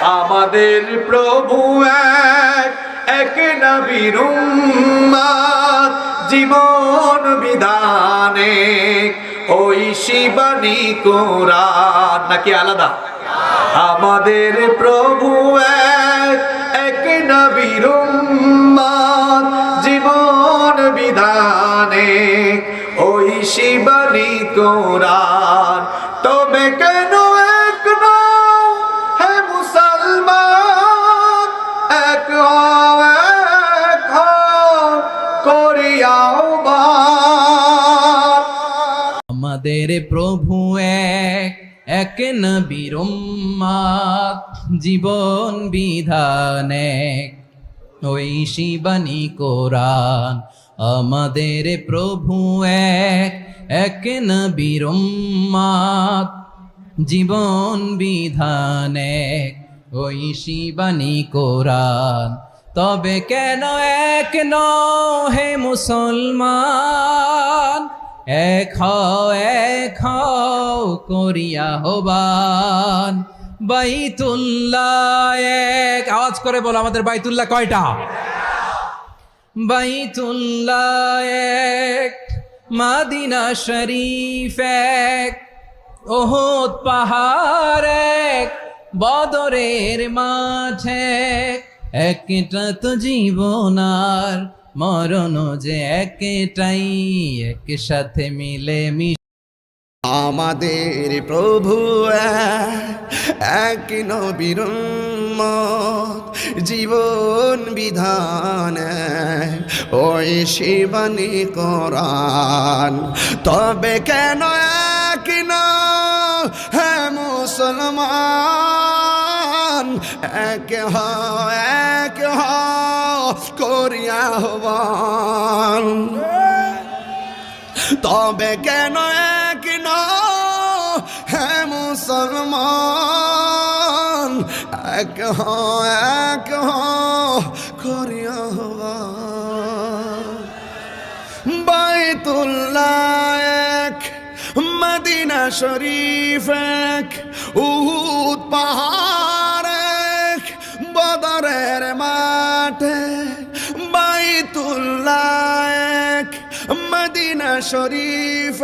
আমাদের প্রভু এক এক নবীর জীবন বিধানে ওই শিবানী কোরআন। নাকি আলাদা? আমাদের প্রভু এক এক নবীর জীবন বিধানে ওই শিবানী কোরআন। তবে কেন আমাদের প্রভু এক এক নবীর জীবন বিধান এক। ওই শিবানী কোরআন আমাদের প্রভু এক এক নবীরম্মা জীবন বিধান এক। ওই শিবানী কোরআন তবে কেন এক হে মুসলমান? এক এক করিয়া হবান বাইতুল্লাহ এক। আওয়াজ করে বলো আমাদের বাইতুল্লাহ কয়টা? বাইতুল্লাহ এক। মাদিনা শরীফ এক। ওহদ পাহাড় এক। বদরের মাঠে একটা তো জীবন আর মরণ যে একটাই এক সাথে মিলে মিশে আমাদের প্রভু এক নবীর জীবন বিধান, ওই শিবানী কোরআন। তবে কেন এক না এক এক করিয়া তবে কেন এক হে মুসলমান? এক এক করিয়া বাইতুল্লাহ এক, মদিনা শরীফ এক, উহুদ পাহাড় এক মদিনা শরীফ।